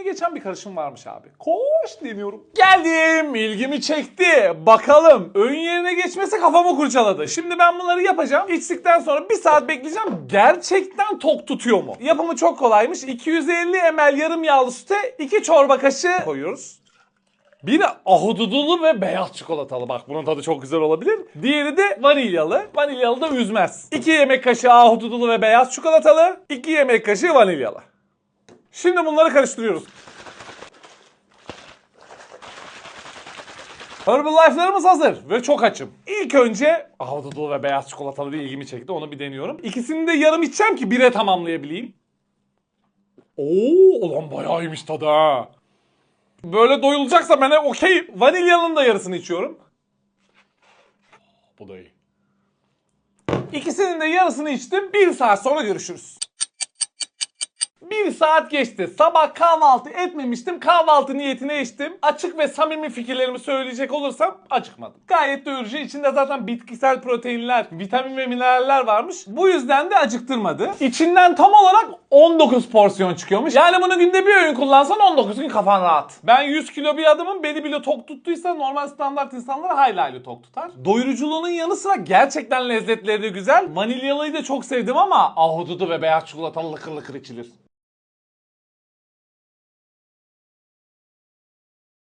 önüne geçen bir karışım varmış abi. Koş deniyorum. Geldim. ilgimi çekti. Bakalım. Ön yerine geçmesi kafamı kurcaladı. Şimdi ben bunları yapacağım. İçtikten sonra bir saat bekleyeceğim. Gerçekten tok tutuyor mu? Yapımı çok kolaymış. 250 ml yarım yağlı süte 2 çorba kaşığı koyuyoruz. Biri ahududulu ve beyaz çikolatalı. Bak bunun tadı çok güzel olabilir. Diğeri de vanilyalı. Vanilyalı da üzmez. 2 yemek kaşığı ahududulu ve beyaz çikolatalı. 2 yemek kaşığı vanilyalı. Şimdi bunları karıştırıyoruz. Herbalife'larımız hazır ve çok açım. İlk önce ahududulu ve beyaz çikolatalı bir ilgimi çekti. Onu bir deniyorum. İkisini de yarım içeceğim ki bire tamamlayabileyim. Oo, ulan bayağı iyiymiş tadı ha. Böyle doyulacaksa ben okey. Vanilyanın da yarısını içiyorum. Bu da iyi. İkisinin de yarısını içtim. Bir saat sonra görüşürüz. Bir saat geçti. Sabah kahvaltı etmemiştim. Kahvaltı niyetine içtim. Açık ve samimi fikirlerimi söyleyecek olursam acıkmadım. Gayet doyurucu. İçinde zaten bitkisel proteinler, vitamin ve mineraller varmış. Bu yüzden de acıktırmadı. İçinden tam olarak 19 porsiyon çıkıyormuş. Yani bunu günde bir öğün kullansan 19 gün kafan rahat. Ben 100 kilo bir adamım. Beni bile tok tuttuysa normal standart insanları hayli hayli tok tutar. Doyuruculuğunun yanı sıra gerçekten lezzetleri de güzel. Vanilyalıyı da çok sevdim ama ahududu ve beyaz çikolatalı lıkır lıkır içilir.